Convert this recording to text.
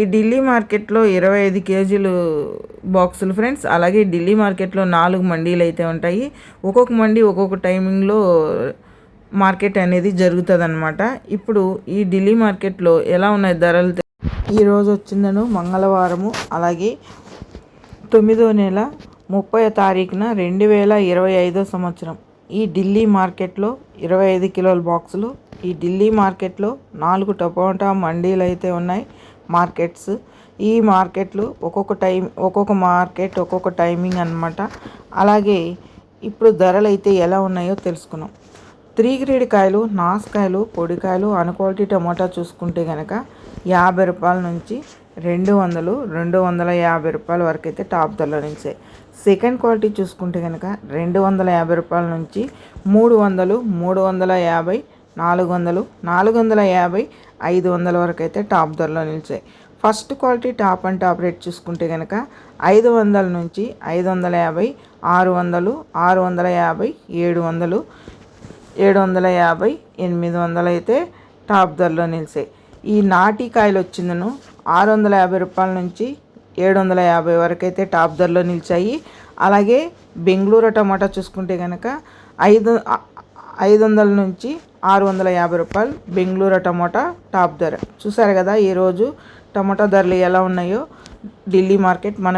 ఈ ఢిల్లీ మార్కెట్లో ఇరవై ఐదు కేజీలు బాక్సులు ఫ్రెండ్స్. అలాగే ఢిల్లీ మార్కెట్లో నాలుగు మండీలు అయితే ఉంటాయి. ఒక్కొక్క మండీ ఒక్కొక్క టైమింగ్లో మార్కెట్ అనేది జరుగుతుంది అనమాట ఇప్పుడు ఈ ఢిల్లీ మార్కెట్లో ఎలా ఉన్నాయి ధరలు? ఈరోజు వచ్చిందను మంగళవారము. అలాగే తొమ్మిదో నెల ముప్పై తారీఖున రెండు వేల ఇరవై ఐదో సంవత్సరం. ఈ ఢిల్లీ మార్కెట్లో ఇరవై ఐదు కిలోల బాక్సులు ఈ ఢిల్లీ మార్కెట్లో నాలుగు టపోటా మండీలు అయితే ఉన్నాయి. మార్కెట్స్. ఈ మార్కెట్లు ఒక్కొక్క టైం ఒక్కొక్క మార్కెట్ ఒక్కొక్క టైమింగ్ అనమాట అలాగే ఇప్పుడు ధరలు అయితే ఎలా ఉన్నాయో తెలుసుకున్నాం. త్రీ గ్రేడ్ కాయలు నాసుకాయలు పొడికాయలు అన్క్వాలిటీ టమోటా చూసుకుంటే కనుక యాభై రూపాయల నుంచి రెండు వందలు రెండు వందల యాభై రూపాయల వరకు అయితే టాప్ ధరలో నుంచి. సెకండ్ క్వాలిటీ చూసుకుంటే కనుక రెండు వందల యాభై రూపాయల నుంచి మూడు వందలు మూడు వందల యాభై నాలుగు వందలు నాలుగు వందల యాభై ఐదు వందల వరకు అయితే టాప్ ధరలో నిలిచాయి. First quality top and top rate చూసుకుంటే కనుక ఐదు వందల నుంచి ఐదు వందల యాభై ఆరు వందలు ఆరు వందల యాభై ఏడు వందలు ఏడు వందల యాభై ఎనిమిది వందలు అయితే టాప్ ధరలో నిలిచాయి. ఈ నాటి కాయలు వచ్చిందను ఆరు వందల యాభై రూపాయల నుంచి ఏడు వందల యాభై వరకు అయితే టాప్ ధరలో నిలిచాయి. అలాగే బెంగళూరు టమాటా చూసుకుంటే కనుక ఐదు ఐదు వందల నుంచి ఆరు వందల యాభై రూపాయలు బెంగళూరు టమోటా టాప్ ధర. చూసారు కదా ఈరోజు టమోటా ధరలు ఎలా ఉన్నాయో ఢిల్లీ మార్కెట్ మన